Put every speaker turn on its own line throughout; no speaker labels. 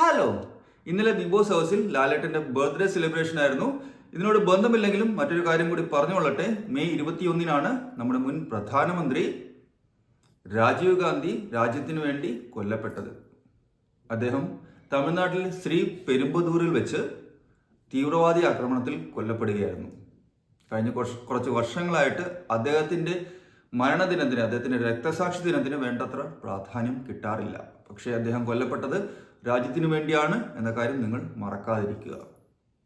Hello ഇന്നലെ big boss ഹൗസിൽ ലാലേട്ടന്റെ ബർത്ത്ഡേ സെലിബ്രേഷൻ ആയിരുന്നു. ഇതിനോട് ബന്ധമില്ലെങ്കിലും മറ്റൊരു കാര്യം കൂടി പറഞ്ഞുകൊള്ളട്ടെ. മെയ് ഇരുപത്തിയൊന്നിനാണ് നമ്മുടെ മുൻ പ്രധാനമന്ത്രി രാജീവ് ഗാന്ധി രാജ്യത്തിനു വേണ്ടി കൊല്ലപ്പെട്ടത്. അദ്ദേഹം തമിഴ്നാട്ടിൽ ശ്രീ പെരുമ്പതൂരിൽ വെച്ച് തീവ്രവാദി ആക്രമണത്തിൽ കൊല്ലപ്പെടുകയായിരുന്നു. കഴിഞ്ഞ കുറച്ച് വർഷങ്ങളായിട്ട് അദ്ദേഹത്തിന്റെ മരണദിനത്തിന് അദ്ദേഹത്തിന്റെ രക്തസാക്ഷി ദിനത്തിന് വേണ്ടത്ര പ്രാധാന്യം കിട്ടാറില്ല. പക്ഷേ അദ്ദേഹം കൊല്ലപ്പെട്ടത് രാജ്യത്തിനു വേണ്ടിയാണ് എന്ന കാര്യം നിങ്ങൾ മറക്കാതിരിക്കുക.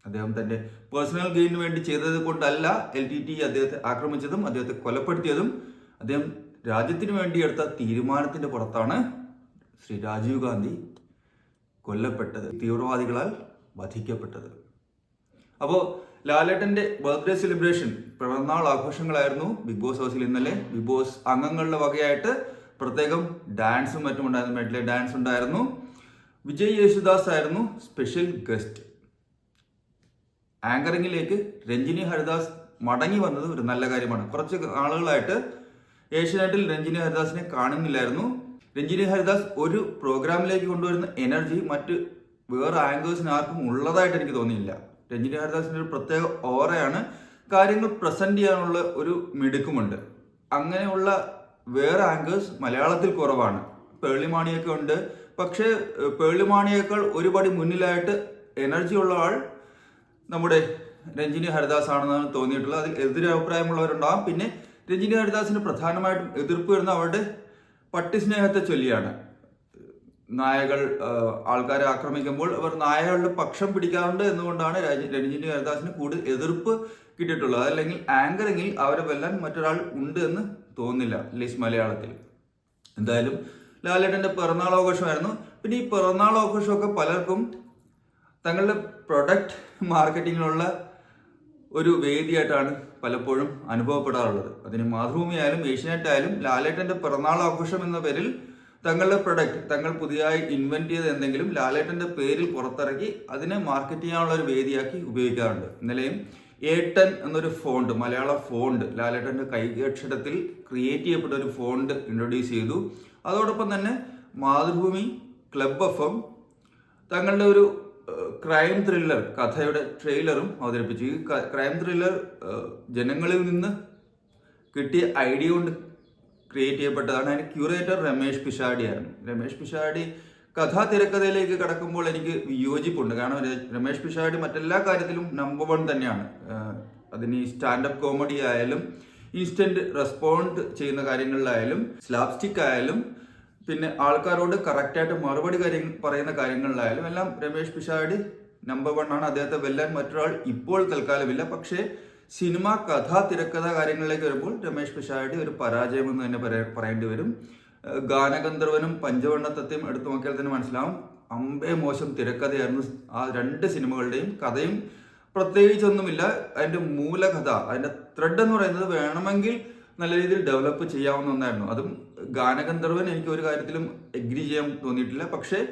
അദ്ദേഹം തന്റെ പേഴ്സണൽ ഗെയിനു വേണ്ടി ചെയ്തത് കൊണ്ടല്ല എൽ ടി ടി അദ്ദേഹത്തെ ആക്രമിച്ചതും അദ്ദേഹത്തെ കൊലപ്പെടുത്തിയതും അദ്ദേഹം രാജ്യത്തിന് വേണ്ടി എടുത്ത തീരുമാനത്തിന്റെ പുറത്താണ് ശ്രീ രാജീവ് ഗാന്ധി കൊല്ലപ്പെട്ടത് തീവ്രവാദികളാൽ വധിക്കപ്പെട്ടത്. അപ്പോൾ ലാലേട്ടന്റെ ബർത്ത്ഡേ സെലിബ്രേഷൻ പിറന്നാൾ ആഘോഷങ്ങളായിരുന്നു ബിഗ് ബോസ് ഹൗസിൽ ഇന്നലെ. ബിഗ് ബോസ് അംഗങ്ങളുടെ വകയായിട്ട് പ്രത്യേകം ഡാൻസും മറ്റും ഉണ്ടായിരുന്നു. മെഡ്ലേ ഡാൻസ് ഉണ്ടായിരുന്നു. വിജയ് യേശുദാസ് ആയിരുന്നു സ്പെഷ്യൽ ഗസ്റ്റ് ആങ്കറിംഗിലേക്ക് രഞ്ജിനി ഹരിദാസ് മടങ്ങി വന്നത് ഒരു നല്ല കാര്യമാണ്. കുറച്ച് ആളുകളായിട്ട് ഏഷ്യനെറ്റിൽ രഞ്ജിനി ഹരിദാസിനെ കാണുന്നില്ലായിരുന്നു. രഞ്ജിനി ഹരിദാസ് ഒരു പ്രോഗ്രാമിലേക്ക് കൊണ്ടുവരുന്ന എനർജി മറ്റ് വേറെ ആങ്കേഴ്സിന് ആർക്കും ഉള്ളതായിട്ട് എനിക്ക് തോന്നിയില്ല. രഞ്ജിനി ഹരിദാസിന്റെ ഒരു പ്രത്യേക ഓറയാണ് കാര്യങ്ങൾ പ്രസന്റ് ചെയ്യാനുള്ള ഒരു മിടുക്കുമുണ്ട്. അങ്ങനെയുള്ള വേറെ ആങ്കേഴ്സ് മലയാളത്തിൽ കുറവാണ്. പേളിമാണിയൊക്കെ ഉണ്ട്. പക്ഷേ പേളിമാണിയേക്കാൾ ഒരുപടി മുന്നിലായിട്ട് എനർജി ഉള്ള ആൾ നമ്മുടെ രഞ്ജിനി ഹരിദാസ് ആണെന്നാണ് തോന്നിയിട്ടുള്ളത്. അതിൽ എതിരഭിപ്രായമുള്ളവരുണ്ടാകും പിന്നെ രഞ്ജിനി ഹരിദാസിന് പ്രധാനമായിട്ടും എതിർപ്പ് വരുന്ന അവരുടെ പട്ടി സ്നേഹത്തെ ചൊല്ലിയാണ്. നായകൾ ആൾക്കാരെ ആക്രമിക്കുമ്പോൾ അവർ നായകളുടെ പക്ഷം പിടിക്കാറുണ്ട് എന്നുകൊണ്ടാണ് രഞ്ജിനി ഹരിദാസിന് കൂടുതൽ എതിർപ്പ് കിട്ടിയിട്ടുള്ളത്. അതല്ലെങ്കിൽ ആങ്കറിങ്ങിൽ അവരെ വെല്ലാൻ മറ്റൊരാൾ ഉണ്ട് എന്ന് തോന്നില്ല അറ്റ്ലീസ്റ്റ് മലയാളത്തിൽ. എന്തായാലും ലാലേട്ടന്റെ പിറന്നാൾ ആഘോഷമായിരുന്നു. പിന്നെ ഈ പിറന്നാൾ ആഘോഷമൊക്കെ പലർക്കും തങ്ങളുടെ പ്രൊഡക്റ്റ് മാർക്കറ്റിങ്ങിനുള്ള ഒരു വേദിയായിട്ടാണ് പലപ്പോഴും അനുഭവപ്പെടാറുള്ളത്. അതിന് മാതൃഭൂമി ആയാലും ഏഷ്യാനെറ്റ് ആയാലും ലാലേട്ടന്റെ പിറന്നാൾ ആഘോഷം എന്ന പേരിൽ തങ്ങളുടെ പ്രൊഡക്റ്റ് തങ്ങൾ പുതിയതായി ഇൻവെന്റ് ചെയ്ത എന്തെങ്കിലും ലാലേട്ടന്റെ പേരിൽ പുറത്തിറക്കി അതിനെ മാർക്കറ്റ് ചെയ്യാനുള്ള ഒരു വേദിയാക്കി ഉപയോഗിക്കാറുണ്ട്. ഇന്നലെയും ഏട്ടൻ എന്നൊരു ഫോണ്ട് മലയാള ഫോണ്ട് ലാലേട്ടന്റെ കൈയക്ഷരത്തിൽ ക്രിയേറ്റ് ചെയ്യപ്പെട്ട ഒരു ഫോണ്ട് ഇൻട്രൊഡ്യൂസ് ചെയ്തു. അതോടൊപ്പം തന്നെ മാതൃഭൂമി ക്ലബ് എഫ് എം തങ്ങളുടെ ഒരു ക്രൈം ത്രില്ലർ കഥയുടെ ട്രെയിലറും അവതരിപ്പിച്ചു. ഈ ക്രൈം ത്രില്ലർ ജനങ്ങളിൽ നിന്ന് കിട്ടിയ ഐഡിയ കൊണ്ട് ക്രിയേറ്റ് ചെയ്യപ്പെട്ടതാണ്. അതിന് ക്യൂറേറ്റർ രമേഷ് പിഷാടിയായിരുന്നു രമേഷ് പിഷാടി കഥാ തിരക്കഥയിലേക്ക് കടക്കുമ്പോൾ എനിക്ക് വിയോജിപ്പുണ്ട്. കാരണം രമേഷ് പിഷാടി മറ്റെല്ലാ കാര്യത്തിലും നമ്പർ വൺ തന്നെയാണ്. അതിന് സ്റ്റാൻഡപ്പ് കോമഡി ആയാലും ഇൻസ്റ്റന്റ് റെസ്പോണ്ട് ചെയ്യുന്ന കാര്യങ്ങളിലായാലും സ്ലാപ്സ്റ്റിക് ആയാലും പിന്നെ ആൾക്കാരോട് കറക്റ്റായിട്ട് മറുപടി കാര്യങ്ങൾ പറയുന്ന കാര്യങ്ങളിലായാലും എല്ലാം രമേഷ് പിഷാടി നമ്പർ വൺ ആണ്. അദ്ദേഹത്തെ വെല്ലാൻ മറ്റൊരാൾ ഇപ്പോൾ തൽക്കാലമില്ല. പക്ഷേ സിനിമ കഥ തിരക്കഥ കാര്യങ്ങളിലേക്ക് വരുമ്പോൾ രമേഷ് പിഷാടി ഒരു പരാജയം എന്ന് തന്നെ പറയ- പറയേണ്ടി വരും. ഗാനഗന്ധർവനും പഞ്ചവണ്ണത്തെയും എടുത്തു നോക്കിയാൽ തന്നെ മനസ്സിലാവും. അമ്പേ മോശം തിരക്കഥയായിരുന്നു ആ രണ്ട് സിനിമകളുടെയും കഥയും. പ്രത്യേകിച്ചൊന്നുമില്ല. അതിന്റെ മൂലകഥ അതിന്റെ ത്രെഡ് എന്ന് പറയുന്നത് വേണമെങ്കിൽ നല്ല രീതിയിൽ ഡെവലപ്പ് ചെയ്യാവുന്ന ഒന്നായിരുന്നു. അതും ഗാനഗന്ധർവൻ എനിക്ക് ഒരു കാര്യത്തിലും എഗ്രി ചെയ്യാൻ തോന്നിയിട്ടില്ല. പക്ഷേ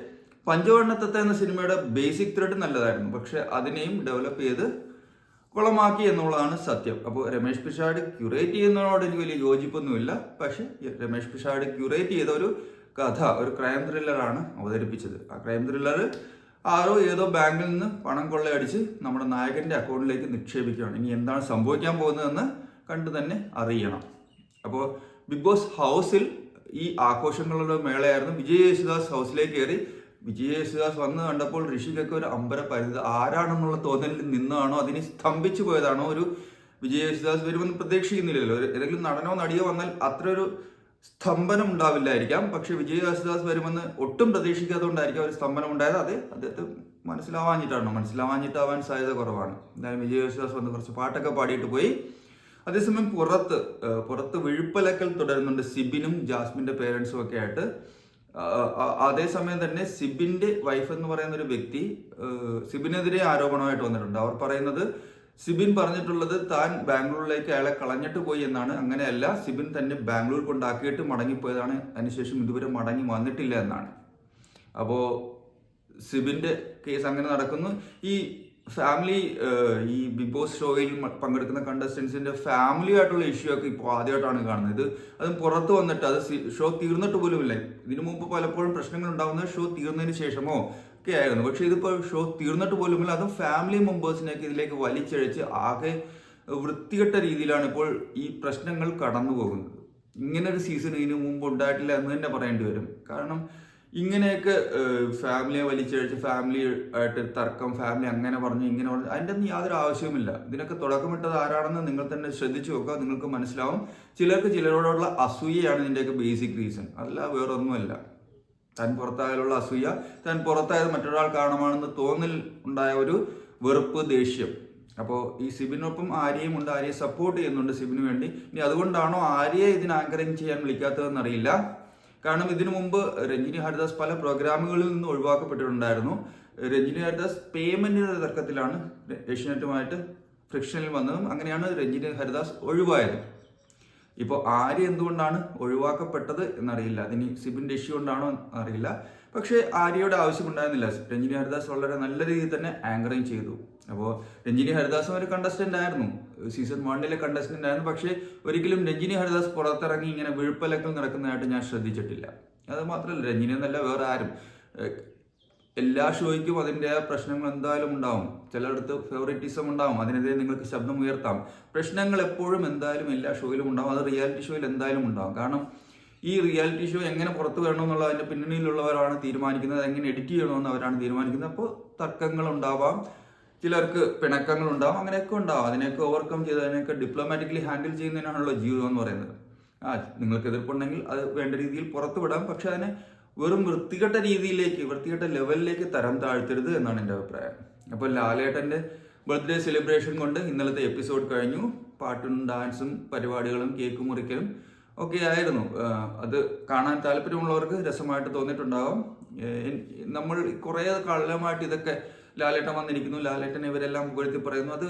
പഞ്ചവർണത്തത്തെ എന്ന സിനിമയുടെ ബേസിക് ത്രെഡ് നല്ലതായിരുന്നു. പക്ഷെ അതിനെയും ഡെവലപ്പ് ചെയ്ത് കുളമാക്കി എന്നുള്ളതാണ് സത്യം. അപ്പോൾ രമേഷ് പിഷാട് ക്യൂറേറ്റ് ചെയ്യുന്നതിനോട് എനിക്ക് വലിയ യോജിപ്പൊന്നുമില്ല. പക്ഷെ രമേഷ് പിഷാട് ക്യൂറേറ്റ് ചെയ്ത ഒരു കഥ ഒരു ക്രൈം ത്രില്ലറാണ് അവതരിപ്പിച്ചത്. ആ ക്രൈം ത്രില്ലർ ആരോ ഏതോ ബാങ്കിൽ നിന്ന് പണം കൊള്ളയടിച്ച് നമ്മുടെ നായകന്റെ അക്കൗണ്ടിലേക്ക് നിക്ഷേപിക്കുകയാണ്. ഇനി എന്താണ് സംഭവിക്കാൻ പോകുന്നതെന്ന് കണ്ടു തന്നെ അറിയണം. അപ്പോൾ ബിഗ് ബോസ് ഹൗസിൽ ഈ ആഘോഷങ്ങളുടെ മേളയായിരുന്നു. വിജയ് യേശുദാസ് ഹൗസിലേക്ക് കയറി. വിജയ് യേശുദാസ് വന്ന് കണ്ടപ്പോൾ ഋഷിക്കൊക്കെ ഒരു അമ്പര പരിധി. ആരാണെന്നുള്ള തോന്നലിൽ നിന്നാണോ അതിന് സ്തംഭിച്ചു പോയതാണോ ഒരു വിജയ് യേശുദാസ് വരുമെന്ന് പ്രതീക്ഷിക്കുന്നില്ലല്ലോ. ഏതെങ്കിലും നടനോ നടിയോ വന്നാൽ അത്ര ഒരു സ്തംഭനം ഉണ്ടാവില്ലായിരിക്കാം. പക്ഷെ വിജയദാസദാസ് വരുമെന്ന് ഒട്ടും പ്രതീക്ഷിക്കാത്തതുകൊണ്ടായിരിക്കും ഒരു സ്തംഭനം ഉണ്ടായത്. അത് അദ്ദേഹത്തെ മനസ്സിലാവാഞ്ഞിട്ടാണോ. മനസ്സിലാവാഞ്ഞിട്ടാവാൻ സാധ്യത കുറവാണ്. എന്തായാലും വിജയദാസദാസ് വന്ന് കുറച്ച് പാട്ടൊക്കെ പാടിയിട്ട് പോയി. അതേസമയം പുറത്ത് പുറത്ത് വിഴുപ്പലക്കൽ തുടരുന്നുണ്ട് സിബിനും ജാസ്മിന്റെ പേരൻസും ഒക്കെ ആയിട്ട്. അതേസമയം തന്നെ സിബിന്റെ വൈഫ് എന്ന് പറയുന്ന ഒരു വ്യക്തി സിബിനെതിരെ ആരോപണമായിട്ട് വന്നിട്ടുണ്ട്. അവർ പറയുന്നത് സിബിൻ പറഞ്ഞിട്ടുള്ളത് താൻ ബാംഗ്ലൂരിലേക്ക് അയാളെ കളഞ്ഞിട്ട് പോയി എന്നാണ്. അങ്ങനെയല്ല സിബിൻ തന്നെ ബാംഗ്ലൂർ കൊണ്ടാക്കിയിട്ട് മടങ്ങിപ്പോയതാണ്. അതിനുശേഷം ഇതുവരെ മടങ്ങി വന്നിട്ടില്ല എന്നാണ്. അപ്പോൾ സിബിന്റെ കേസ് അങ്ങനെ നടക്കുന്നു. ഈ ഫാമിലി ഈ ബിഗ് ബോസ് ഷോയിൽ പങ്കെടുക്കുന്ന കണ്ടസ്റ്റൻസിന്റെ ഫാമിലി ആയിട്ടുള്ള ഇഷ്യൂ ഒക്കെ ഇപ്പോൾ ആദ്യമായിട്ടാണ് കാണുന്നത്. ഇത് അതും പുറത്ത് വന്നിട്ട് അത് ഷോ തീർന്നിട്ട് പോലും പോലുമില്ല. ഇതിനു മുമ്പ് പലപ്പോഴും പ്രശ്നങ്ങൾ ഉണ്ടാകുന്നത് ഷോ തീർന്നതിന് ശേഷമോ ഒക്കെ ആയിരുന്നു പക്ഷെ ഇതിപ്പോൾ ഷോ തീർന്നിട്ട് പോലുമില്ല അതും ഫാമിലി മെമ്പേഴ്സിനെയൊക്കെ ഇതിലേക്ക് വലിച്ചഴിച്ച് ആകെ വൃത്തികെട്ട രീതിയിലാണ് ഇപ്പോൾ ഈ പ്രശ്നങ്ങൾ കടന്നു പോകുന്നത്. ഇങ്ങനെ ഒരു സീസൺ ഇതിനു മുമ്പ് ഉണ്ടായിട്ടില്ല എന്ന് തന്നെ പറയേണ്ടി വരും. കാരണം ഇങ്ങനെയൊക്കെ ഫാമിലിയെ വലിച്ചഴിച്ച് ഫാമിലി ആയിട്ട് തർക്കം ഫാമിലി അങ്ങനെ പറഞ്ഞു ഇങ്ങനെ പറഞ്ഞു അതിന്റെ ഒന്നും യാതൊരു ആവശ്യവുമില്ല. ഇതിനൊക്കെ തുടക്കമിട്ടത് ആരാണെന്ന് നിങ്ങൾ തന്നെ ശ്രദ്ധിച്ചു നോക്കുക. നിങ്ങൾക്ക് മനസ്സിലാവും. ചിലർക്ക് ചിലരോടുള്ള അസൂയയാണ് ഇതിന്റെയൊക്കെ ബേസിക് റീസൺ അതല്ല വേറൊന്നുമല്ല. താൻ പുറത്തായാലുള്ള അസൂയ താൻ പുറത്തായത് മറ്റൊരാൾ കാണുമാണെന്ന് തോന്നൽ ഉണ്ടായ ഒരു വെറുപ്പ് ദേഷ്യം. അപ്പോൾ ഈ സിബിനൊപ്പം ആര്യയും ഉണ്ട് ആര്യയെ സപ്പോർട്ട് ചെയ്യുന്നുണ്ട് സിബിന് വേണ്ടി. ഇനി അതുകൊണ്ടാണോ ആര്യയെ ഇതിന് ആങ്കറിങ് ചെയ്യാൻ വിളിക്കാത്തതെന്ന് അറിയില്ല. കാരണം ഇതിനു മുമ്പ് രഞ്ജിനി ഹരിദാസ് പല പ്രോഗ്രാമുകളിൽ നിന്ന് ഒഴിവാക്കപ്പെട്ടിട്ടുണ്ടായിരുന്നു. രഞ്ജിനി ഹരിദാസ് പേയ്മെന്റിന്റെ തർക്കത്തിലാണ് ഏഷ്യനെറ്റുമായിട്ട് ഫ്രിക്ഷനിൽ വന്നതും അങ്ങനെയാണ് രഞ്ജിനി ഹരിദാസ് ഒഴിവായത്. ഇപ്പോൾ ആര്യ എന്തുകൊണ്ടാണ് ഒഴിവാക്കപ്പെട്ടത് എന്നറിയില്ല. അതിന് സിബിന്റെ ഇഷ്യൂ കൊണ്ടാണോ അറിയില്ല. പക്ഷേ ആര്യയുടെ ആവശ്യമുണ്ടായിരുന്നില്ല രഞ്ജിനി ഹരിദാസ് വളരെ നല്ല രീതിയിൽ തന്നെ ആങ്കറിങ് ചെയ്തു. അപ്പോൾ രഞ്ജിനി ഹരിദാസും ഒരു കണ്ടസ്റ്റന്റ് ആയിരുന്നു. സീസൺ വണ്ണിലെ കണ്ടസ്റ്റന്റ് ആയിരുന്നു. പക്ഷേ ഒരിക്കലും രഞ്ജിനി ഹരിദാസ് പുറത്തിറങ്ങി ഇങ്ങനെ വിഴുപ്പലക്കൽ നടക്കുന്നതായിട്ട് ഞാൻ ശ്രദ്ധിച്ചിട്ടില്ല. അത് മാത്രമല്ല രഞ്ജിനി എന്നല്ല വേറെ ആരും. എല്ലാ ഷോയ്ക്കും അതിന്റെ പ്രശ്നങ്ങൾ എന്തായാലും ഉണ്ടാവും. ചിലയിടത്ത് ഫേവറേറ്റിസം ഉണ്ടാവും. അതിനെതിരെ നിങ്ങൾക്ക് ശബ്ദം ഉയർത്താം. പ്രശ്നങ്ങൾ എപ്പോഴും എന്തായാലും എല്ലാ ഷോയിലും ഉണ്ടാവും. അത് റിയാലിറ്റി ഷോയിൽ എന്തായാലും ഉണ്ടാവും. കാരണം ഈ റിയാലിറ്റി ഷോ എങ്ങനെ പുറത്തു വരണമെന്നുള്ള അതിന്റെ പിന്നണിയിലുള്ളവരാണ് തീരുമാനിക്കുന്നത്. എങ്ങനെ എഡിറ്റ് ചെയ്യണമെന്ന് അവരാണ് തീരുമാനിക്കുന്നത്. അപ്പോൾ തർക്കങ്ങൾ ഉണ്ടാവാം. ചിലർക്ക് പിണക്കങ്ങൾ ഉണ്ടാവും. അങ്ങനെയൊക്കെ ഉണ്ടാവും. അതിനെയൊക്കെ ഓവർകം ചെയ്ത് അതിനെയൊക്കെ ഡിപ്ലോമാറ്റിക്കലി ഹാൻഡിൽ ചെയ്യുന്നതിനാണല്ലോ ജീവിതം എന്ന് പറയുന്നത്. ആ നിങ്ങൾക്ക് എതിർപ്പുണ്ടെങ്കിൽ അത് വേണ്ട രീതിയിൽ പുറത്തു വിടാം. പക്ഷെ അതിനെ വെറും വൃത്തികെട്ട രീതിയിലേക്ക് വൃത്തികെട്ട ലെവലിലേക്ക് തരം താഴ്ത്തരുത് എന്നാണ് എന്റെ അഭിപ്രായം. അപ്പോൾ ലാലേട്ടന്റെ ബർത്ത്ഡേ സെലിബ്രേഷൻ കൊണ്ട് ഇന്നലത്തെ എപ്പിസോഡ് കഴിഞ്ഞു. പാട്ടും ഡാൻസും പരിപാടികളും കേക്ക് മുറിക്കലും ഒക്കെ ആയിരുന്നു. അത് കാണാൻ താല്പര്യമുള്ളവർക്ക് രസമായിട്ട് തോന്നിയിട്ടുണ്ടാകും നമ്മൾ കുറേ കാലമായിട്ട് ഇതൊക്കെ ലാലേട്ടൻ വന്നിരിക്കുന്നു. ലാലേട്ടൻ ഇവരെല്ലാം പുകഴ്ത്തി പറയുന്നു. അത്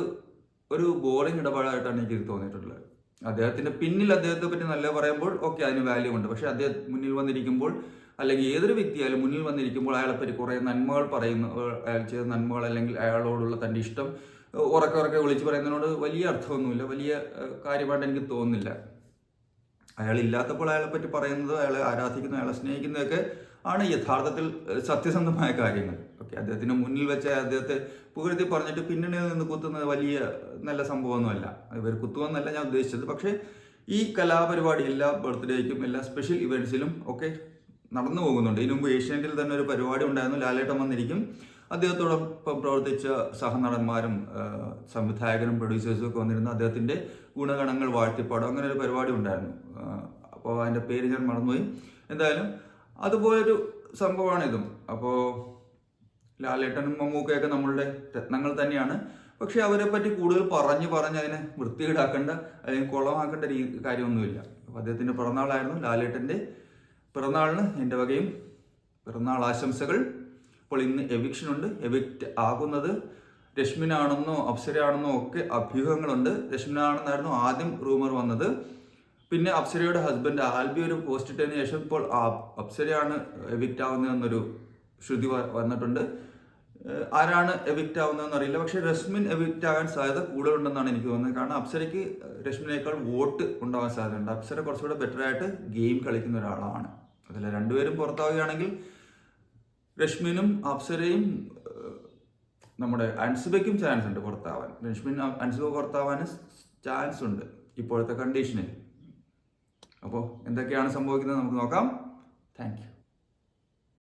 ഒരു ബോറിംഗ് ഇടപാടായിട്ടാണ് എനിക്ക് തോന്നിയിട്ടുള്ളത്. അദ്ദേഹത്തിന്റെ പിന്നിൽ അദ്ദേഹത്തെ പറ്റി നല്ല പറയുമ്പോൾ ഓക്കെ അതിന് വാല്യൂ ഉണ്ട്. പക്ഷെ അദ്ദേഹം മുന്നിൽ വന്നിരിക്കുമ്പോൾ അല്ലെങ്കിൽ ഏതൊരു വ്യക്തിയായാലും മുന്നിൽ വന്നിരിക്കുമ്പോൾ അയാളെപ്പറ്റി കുറേ നന്മകൾ പറയുന്ന അയാൾ ചെയ്ത നന്മകൾ അല്ലെങ്കിൽ അയാളോടുള്ള തന്റെ ഇഷ്ടം ഉറക്കെ ഉറക്കെ വിളിച്ച് പറയുന്നതിനോട് വലിയ അർത്ഥമൊന്നുമില്ല. വലിയ കാര്യമായിട്ട് എനിക്ക് തോന്നുന്നില്ല. അയാൾ ഇല്ലാത്തപ്പോൾ അയാളെ പറ്റി പറയുന്നത് അയാളെ ആരാധിക്കുന്ന അയാളെ സ്നേഹിക്കുന്നതൊക്കെ ആണ് യഥാർത്ഥത്തിൽ സത്യസന്ധമായ കാര്യങ്ങൾ. ഓക്കെ അദ്ദേഹത്തിന് മുന്നിൽ വെച്ച അദ്ദേഹത്തെ പുകഴ്ത്തി പറഞ്ഞിട്ട് പിന്നണിയിൽ നിന്ന് കുത്തുന്നത് വലിയ നല്ല സംഭവമൊന്നുമല്ല. ഇവർ കുത്തുമെന്നല്ല ഞാൻ ഉദ്ദേശിച്ചത്. പക്ഷേ ഈ കലാപരിപാടി എല്ലാ ബർത്ത്ഡേക്കും എല്ലാ സ്പെഷ്യൽ ഇവന്റ്സിലും ഒക്കെ നടന്നു പോകുന്നുണ്ട്. ഇതിനു മുമ്പ് ഏഷ്യാനെറ്റിൽ തന്നെ ഒരു പരിപാടി ഉണ്ടായിരുന്നു. ലാലേട്ടൻ വന്നിരിക്കും. അദ്ദേഹത്തോടൊപ്പം പ്രവർത്തിച്ച സഹനടന്മാരും സംവിധായകരും പ്രൊഡ്യൂസേഴ്സും ഒക്കെ വന്നിരുന്നു. അദ്ദേഹത്തിന്റെ ഗുണഗണങ്ങൾ വാഴ്ത്തിപ്പാടും അങ്ങനെ ഒരു പരിപാടി ഉണ്ടായിരുന്നു. അപ്പോൾ അതിന്റെ പേര് ഞാൻ മറന്നുപോയി. എന്തായാലും അതുപോലൊരു സംഭവമാണ് ഇതും അപ്പോൾ ലാലേട്ടനും മമ്മൂക്കയൊക്കെ നമ്മളുടെ രത്നങ്ങൾ തന്നെയാണ്. പക്ഷെ അവരെ പറ്റി കൂടുതൽ പറഞ്ഞു പറഞ്ഞ് അതിനെ വൃത്തികേടാക്കേണ്ട അല്ലെങ്കിൽ കുളമാക്കേണ്ട രീതി കാര്യമൊന്നുമില്ല. അപ്പോൾ അദ്ദേഹത്തിന്റെ പിറന്നാളായിരുന്നു ലാലേട്ടന്റെ പിറന്നാളിന് എന്റെ വകയും പിറന്നാൾ ആശംസകൾ. അപ്പോൾ ഇന്ന് എവിക്ഷൻ ഉണ്ട്. എവിക്റ്റ് ആകുന്നത് രശ്മിനാണെന്നോ അപ്സരയാണെന്നോ ഒക്കെ അഭ്യൂഹങ്ങളുണ്ട്. രശ്മിനാണെന്നായിരുന്നു ആദ്യം റൂമർ വന്നത്. പിന്നെ അപ്സരയുടെ ഹസ്ബൻഡ് ആൽബി ഒരു പോസ്റ്റ് ഇട്ടതിന് ശേഷം ഇപ്പോൾ അപ്സരയാണ് എവിക്റ്റ് ആവുന്നതെന്നൊരു ശ്രുതി വന്നിട്ടുണ്ട്. ആരാണ് എവിക്റ്റ് ആവുന്നതെന്ന് അറിയില്ല. പക്ഷെ രശ്മിൻ എവിക്റ്റ് ആകാൻ സാധ്യത കൂടുതലുണ്ടെന്നാണ് എനിക്ക് തോന്നുന്നത്. കാരണം അപ്സരയ്ക്ക് രശ്മിനേക്കാൾ വോട്ട് ഉണ്ടാവാൻ സാധ്യതയുണ്ട്. അപ്സര കുറച്ചുകൂടെ ബെറ്റർ ആയിട്ട് ഗെയിം കളിക്കുന്ന ഒരാളാണ്. അതിൽ രണ്ടുപേരും പുറത്താവുകയാണെങ്കിൽ രശ്മിനും അപ്സരയും നമ്മുടെ അൻസുബയ്ക്കും ചാൻസ് ഉണ്ട് പുറത്താവാൻ. രശ്മിൻ അൻസുബ പുറത്താവാൻ ചാൻസ് ഉണ്ട് ഇപ്പോഴത്തെ കണ്ടീഷനിൽ അപ്പോൾ എന്തൊക്കെയാണ് സംഭവിക്കുന്നത് നമുക്ക് നോക്കാം. താങ്ക്